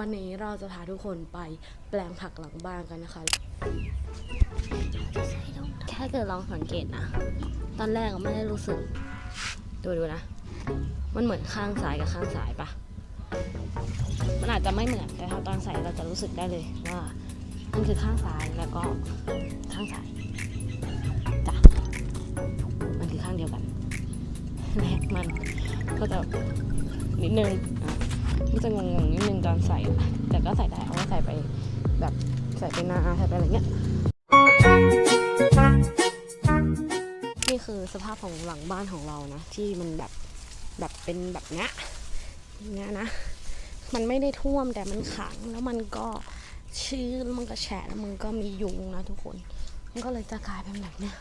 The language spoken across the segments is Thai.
วันนี้เราจะพาทุกคนไปแปลงผักหลังบ้านกันนะคะแค่เกิดลองสังเกตนะ ตอนแรกไม่ได้รู้สึก ดูดูนะ มันเหมือนข้างซ้ายกับข้างซ้ายปะมันอาจจะไม่เหมือน แต่ถ้าตอนใส่เราจะรู้สึกได้เลยว่า มันคือข้างซ้ายแล้วก็ข้างซ้ายจ้ะมันคือข้างเดียวกันและมันก็จะนิดนึงอะ มันจะงงๆนิดนึงตอนใส่ แต่ก็ใส่ได้เอาไว้ใส่ไปแบบใส่ไปนาใส่ไปอะไรเงี้ยนี่คือสภาพของหลังบ้านของเรานะ ที่มันแบบแบบเป็นแบบเนี้ยอย่างเงี้ยนะ มันไม่ได้ท่วมแต่มันขังแล้วมันก็ชื้นแล้วมันก็แฉะแล้วมันก็มียุงนะทุกคน มันก็เลยจะกลายเป็นแบบเนี้ย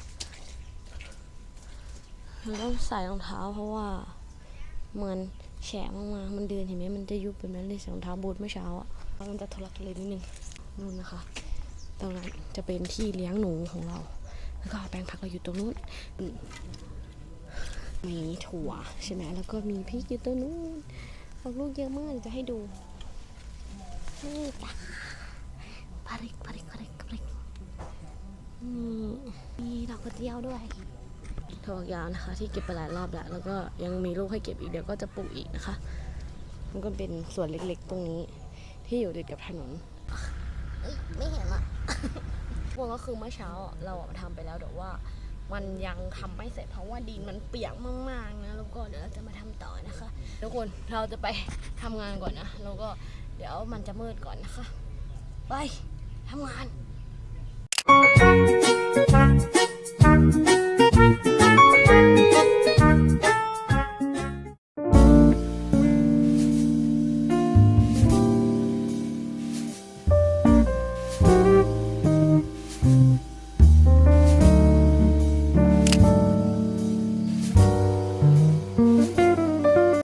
เราต้องใส่รองเท้าเพราะว่าเหมัน แฉะมากๆมันเดินเห็นไหมมันจะยุบเป็นแบบนี้ใส่รองเท้าบูทเมื่อเช้าอะมันจะทุลักทุเลนิดนึงนู่นนะคะตรงนั้นจะเป็นที่เลี้ยงหนูของเรา แล้วก็แปลงผักเราอยู่ตรงนู้นมีถั่วใช่ไหมแล้วก็มีพริกอยู่ตรงนู้นออกลูกเยอะมากจะให้ดูนี่จ้ะปาริกปาริกปาริกปาริกนี่มีดอกกระเจียวด้วย ถั่วกยาวนะคะ ที่เก็บไปหลายรอบแล้ว แล้วก็ยังมีลูกให้เก็บอีกเดี๋ยวก็จะปลูกอีกนะคะ มันก็เป็นส่วนเล็กๆ ตรงนี้ ที่อยู่ติดกับถนนไม่เห็นอะพวกก็คือเมื่อเช้าเราอะทำไปแล้วแต่ว่า มันยังทำไม่เสร็จเพราะว่าดินมันเปียกมากๆนะแล้วก็เดี๋ยวเราจะมาทำต่อนะคะทุกคนเราจะไปทำงานก่อนนะแล้วก็เดี๋ยวมันจะมืดก่อนนะคะ ไปทำงาน